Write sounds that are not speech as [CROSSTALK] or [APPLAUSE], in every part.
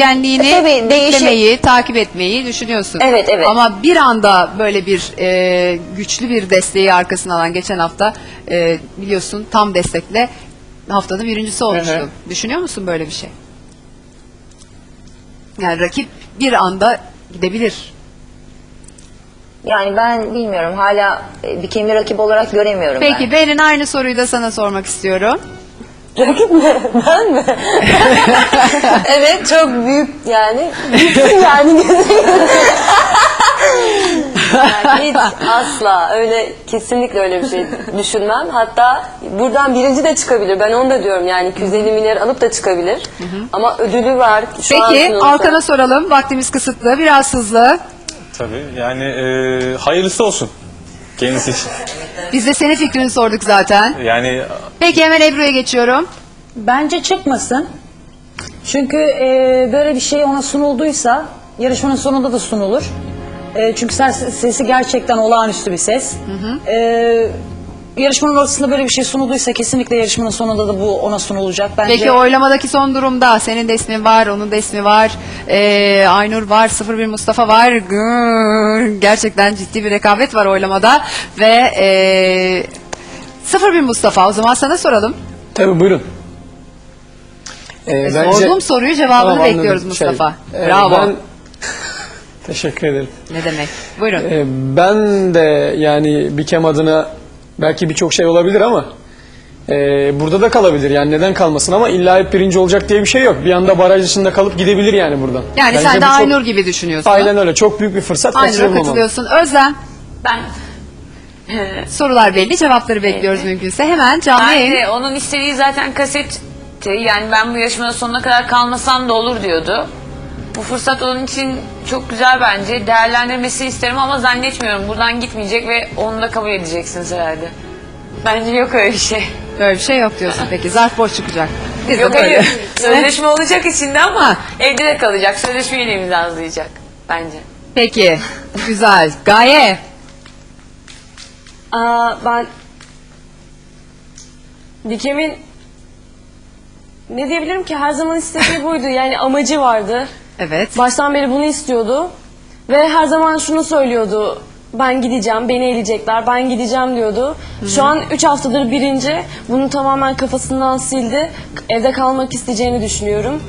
değişkenliğini E, tabii, değişik- beklemeyi, takip etmeyi düşünüyorsun. Evet, evet. Ama bir anda böyle bir e, güçlü bir desteği arkasına alan geçen hafta e, biliyorsun tam destekle haftanın birincisi olmuştu. Hı hı. Düşünüyor musun böyle bir şey? Yani rakip bir anda gidebilir. Yani ben bilmiyorum hala e, bir kemir rakip olarak göremiyorum ben. Peki Berin aynı soruyu da sana sormak istiyorum. Rakip mi? Ben mi? [LAUGHS] evet çok büyük yani. Büyüksün yani. yani hiç asla öyle kesinlikle öyle bir şey düşünmem. Hatta buradan birinci de çıkabilir. Ben onu da diyorum yani 250 milyar alıp da çıkabilir. Ama ödülü var. Şu an Peki sunulsa- Alkan'a soralım. Vaktimiz kısıtlı, biraz hızlı. Tabii yani e, hayırlısı olsun kendisi için. Biz de senin fikrini sorduk zaten. Yani Peki hemen Ebru'ya geçiyorum. Bence çıkmasın. Çünkü e, böyle bir şey ona sunulduysa yarışmanın sonunda da sunulur. E, çünkü ses, sesi gerçekten olağanüstü bir ses. E, yarışmanın ortasında böyle bir şey sunulduysa kesinlikle yarışmanın sonunda da bu ona sunulacak. Bence Peki oylamadaki son durumda senin de ismin var, onun da ismi var, ee, Aynur var, 01 Mustafa var. Gırr, Gerçekten ciddi bir rekabet var oylamada ve ee, 01 Mustafa o zaman sana soralım. Tabii buyurun. Ee, E, bence- Sorduğum soruyu cevabını Tamam, anladım. bekliyoruz Şey, Mustafa. e, Bravo. Ben... [LAUGHS] Teşekkür ederim. Ne demek? Buyurun. Ee, ben de yani Bikem adına belki birçok şey olabilir ama e, burada da kalabilir. Yani neden kalmasın ama illa hep birinci olacak diye bir şey yok. Bir anda baraj dışında kalıp gidebilir yani buradan. yani Bence sen de bu çok- Aynur gibi düşünüyorsun. Aynen öyle. Çok büyük bir fırsat Aynur'a kaçırılmamalı. katılıyorsun. Özlem Ben sorular belli, cevapları bekliyoruz mümkünse. Hemen canlı ben yayın. de onun istediği zaten kasetti. Yani ben bu yarışmanın sonuna kadar kalmasam da olur diyordu. Bu fırsat onun için çok güzel bence. Değerlendirmesini isterim ama zannetmiyorum. Buradan gitmeyecek ve onu da kabul edeceksiniz herhalde. Bence yok öyle bir şey. Böyle bir şey yok diyorsun peki. Zarf boş çıkacak. Biz de Yok böyle. hayır. Sözleşme [LAUGHS] olacak içinde ama Ha. evde de kalacak. Sözleşmeyi de imzalayacak bence. Peki. Güzel. Gaye. Aa, ben Bikem'in ne diyebilirim ki her zaman istediği buydu. Yani amacı vardı. Evet. Baştan beri bunu istiyordu. Ve her zaman şunu söylüyordu. Ben gideceğim, beni eleyecekler, ben gideceğim diyordu. Şu an 3 haftadır birinci. Bunu tamamen kafasından sildi. Evde kalmak isteyeceğini düşünüyorum.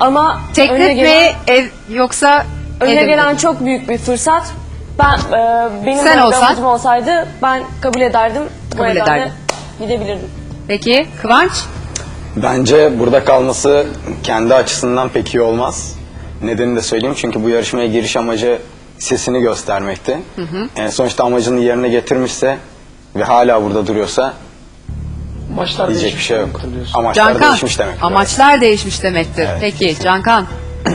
Ama Teklif önüne gelen, mi ev yoksa önüne evde mi? gelen çok büyük bir fırsat. Ben e, benim Sen böyle bir olsan? amacım olsaydı ben kabul ederdim. Bu Kabul evden de ederdin. Gidebilirdim. Peki Kıvanç? Bence burada kalması kendi açısından pek iyi olmaz. Nedenini de söyleyeyim çünkü bu yarışmaya giriş amacı sesini göstermekti. Yani sonuçta amacını yerine getirmişse ve hala burada duruyorsa Maçlar diyecek bir şey yok. Amaçlar Cankan. değişmiş demek. Amaçlar değişmiş demektir. Evet, Peki Cankan.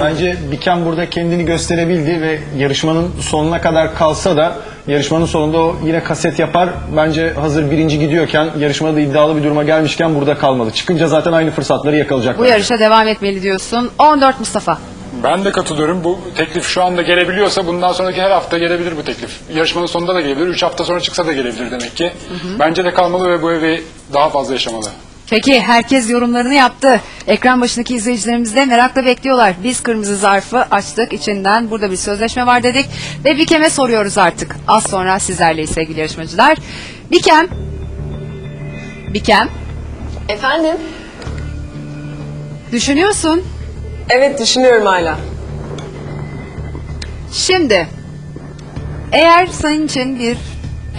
Bence Biken burada kendini gösterebildi ve yarışmanın sonuna kadar kalsa da yarışmanın sonunda o yine kaset yapar. Bence hazır birinci gidiyorken yarışmada iddialı bir duruma gelmişken burada kalmalı. Çıkınca zaten aynı fırsatları yakalayacak. Bu yarışa devam etmeli diyorsun. 14 Mustafa. Ben de katılıyorum. Bu teklif şu anda gelebiliyorsa bundan sonraki her hafta gelebilir bu teklif. Yarışmanın sonunda da gelebilir. Üç hafta sonra çıksa da gelebilir demek ki. Bence de kalmalı ve bu evi daha fazla yaşamalı. Peki herkes yorumlarını yaptı. Ekran başındaki izleyicilerimiz de merakla bekliyorlar. Biz kırmızı zarfı açtık içinden. Burada bir sözleşme var dedik. Ve Bikem'e soruyoruz artık. Az sonra sizlerleyiz sevgili yarışmacılar. Bikem. Bikem. Efendim? Düşünüyorsun. Evet düşünüyorum hala. Şimdi eğer senin için bir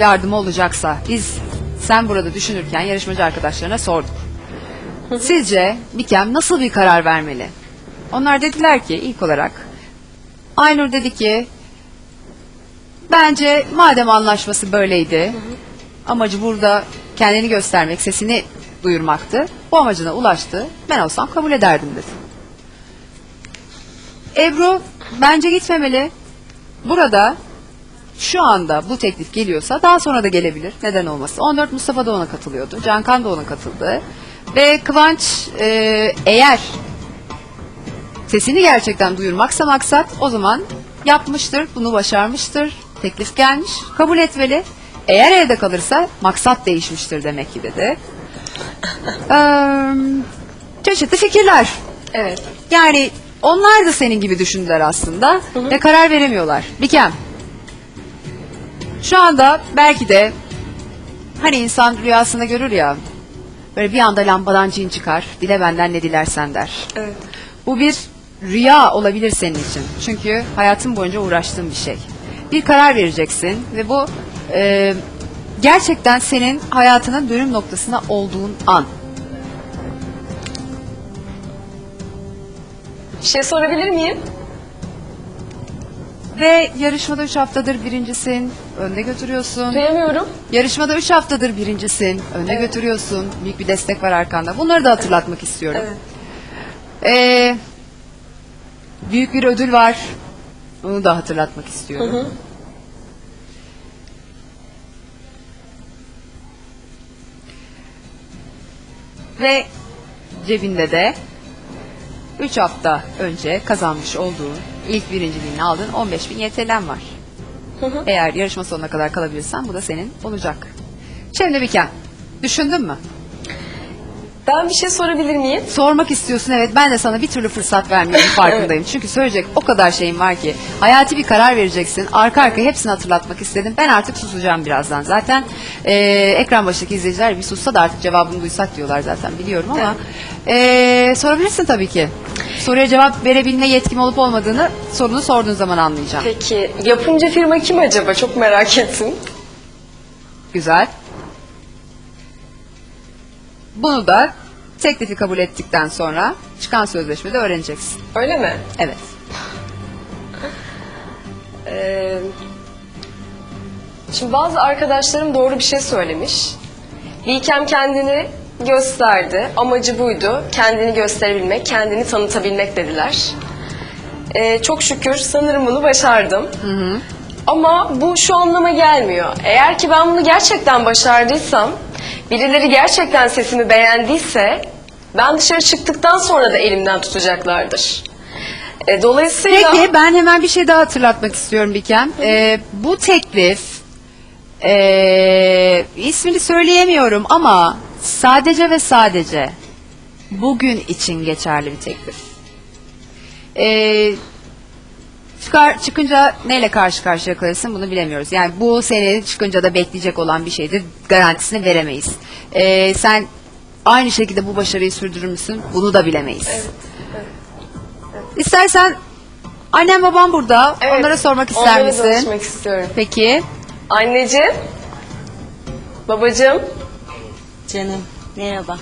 yardım olacaksa biz sen burada düşünürken yarışmacı arkadaşlarına sorduk. Sizce Bikem nasıl bir karar vermeli? Onlar dediler ki ilk olarak Aynur dedi ki bence madem anlaşması böyleydi amacı burada kendini göstermek, sesini duyurmaktı. Bu amacına ulaştı. Ben olsam kabul ederdim dedi. Ebru bence gitmemeli. Burada şu anda bu teklif geliyorsa daha sonra da gelebilir. Neden olmasın? 14 Mustafa da ona katılıyordu. Cankan da ona katıldı. Ve Kıvanç e, eğer sesini gerçekten duyurmaksa maksat o zaman yapmıştır, bunu başarmıştır. Teklif gelmiş, kabul etmeli. Eğer evde kalırsa maksat değişmiştir demek ki dedi. Eee çeşitli fikirler. Evet. Yani Onlar da senin gibi düşündüler aslında ve karar veremiyorlar. Bikem. Şu anda belki de hani insan rüyasında görür ya böyle bir anda lambadan cin çıkar. Dile benden ne dilersen der. Evet. Bu bir rüya olabilir senin için. Çünkü hayatın boyunca uğraştığın bir şey. Bir karar vereceksin ve bu e, gerçekten senin hayatının dönüm noktasında olduğun an. Bir şey sorabilir miyim? Ve yarışmada 3 haftadır birincisin, önde götürüyorsun. Duyamıyorum. Yarışmada 3 haftadır birincisin, önde götürüyorsun. Büyük bir destek var arkanda. Bunları da hatırlatmak istiyorum. Ee, büyük bir ödül var. Bunu da hatırlatmak istiyorum. Ve cebinde de 3 hafta önce kazanmış olduğun ilk birinciliğini aldığın 15 bin YTL'm var. Eğer yarışma sonuna kadar kalabilirsen bu da senin olacak. Şimdi Biken, düşündün mü? Ben bir şey sorabilir miyim? Sormak istiyorsun evet ben de sana bir türlü fırsat vermiyorum [LAUGHS] farkındayım. Çünkü söyleyecek o kadar şeyim var ki. Hayati bir karar vereceksin. Arka arkaya hepsini hatırlatmak istedim. Ben artık susacağım birazdan. Zaten e, ekran başındaki izleyiciler bir sussa da artık cevabını duysak diyorlar zaten biliyorum ama e, sorabilirsin tabii ki. Soruya cevap verebilme yetkim olup olmadığını sorunu sorduğun zaman anlayacağım. Peki yapımcı firma kim acaba? Çok merak ettim. Güzel. Bunu da teklifi kabul ettikten sonra çıkan sözleşmede öğreneceksin. Öyle mi? Evet. Ee, şimdi bazı arkadaşlarım doğru bir şey söylemiş. Bilkem kendini gösterdi. Amacı buydu. Kendini gösterebilmek, kendini tanıtabilmek dediler. Ee, çok şükür sanırım bunu başardım. Ama bu şu anlama gelmiyor. Eğer ki ben bunu gerçekten başardıysam, birileri gerçekten sesimi beğendiyse, ben dışarı çıktıktan sonra da elimden tutacaklardır. E, dolayısıyla... Peki ben hemen bir şey daha hatırlatmak istiyorum Bikem. Ee, bu teklif ee, ismini söyleyemiyorum ama sadece ve sadece bugün için geçerli bir teklif. Ee, çıkar, çıkınca neyle karşı karşıya kalırsın bunu bilemiyoruz. Yani bu sene çıkınca da bekleyecek olan bir şeydir. Garantisini veremeyiz. Ee, sen aynı şekilde bu başarıyı sürdürür müsün? Bunu da bilemeyiz. İstersen annem babam burada. Evet, Onlara sormak ister onlara misin? danışmak istiyorum. Peki. Anneciğim, babacığım, Canım merhaba.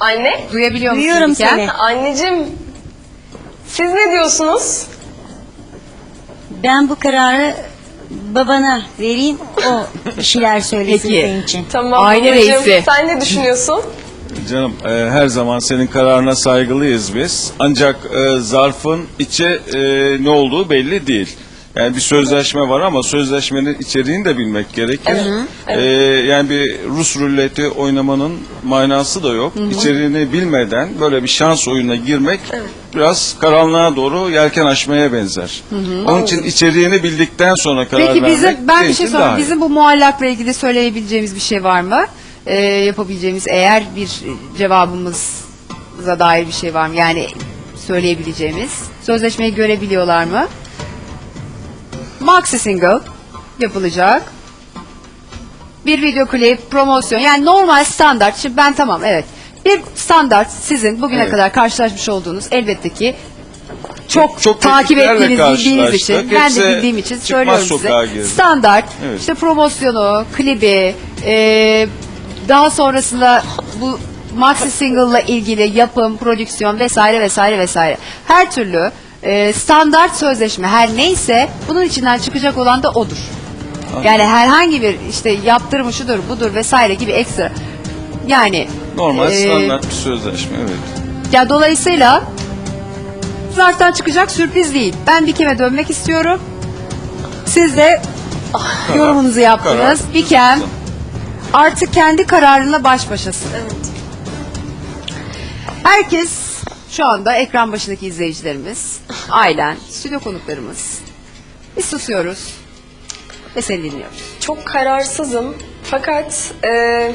anne. Duyabiliyor musun? Duyuyorum seni. Anneciğim, siz ne diyorsunuz? Ben bu kararı babana vereyim. O bir şeyler söylesin Peki. senin için. Tamam Aile babacığım, reisi. sen ne düşünüyorsun? Canım e, her zaman senin kararına saygılıyız biz. Ancak e, zarfın içi e, ne olduğu belli değil. Yani bir sözleşme var ama sözleşmenin içeriğini de bilmek gerekir. E, yani bir Rus ruleti oynamanın manası da yok. İçeriğini bilmeden böyle bir şans oyununa girmek biraz karanlığa doğru yelken açmaya benzer. Onun için içeriğini bildikten sonra karar Peki vermek bizim ben bir şey sorayım. Bizim bu muallakla ilgili söyleyebileceğimiz bir şey var mı? Ee, yapabileceğimiz eğer bir cevabımıza dair bir şey var mı? Yani söyleyebileceğimiz. Sözleşmeyi görebiliyorlar mı? Maxi single yapılacak. Bir video klip, promosyon yani normal standart. Şimdi ben tamam evet. Bir standart sizin bugüne Evet. kadar karşılaşmış olduğunuz elbette ki çok, çok takip tekliflerle ettiğiniz, bildiğiniz için karşılaştık. ben Hepsi de bildiğim için çıkmaz söylüyorum sokağa size. girdi. Standart Evet. işte promosyonu, klibi, e, daha sonrasında bu maxi single'la ilgili yapım, prodüksiyon vesaire vesaire vesaire. Her türlü e, standart sözleşme her neyse bunun içinden çıkacak olan da odur. Yani herhangi bir işte yaptırımı şudur budur vesaire gibi ekstra yani Normal e, standart bir sözleşme evet. ya dolayısıyla zarftan çıkacak sürpriz değil. Ben bir keme dönmek istiyorum. Siz de yorumunuzu yaptınız. karar. Bikem artık kendi kararınla baş başasın. Herkes şu anda ekran başındaki izleyicilerimiz, ailen, stüdyo konuklarımız. Biz susuyoruz ve seni dinliyoruz. Çok kararsızım. Fakat e,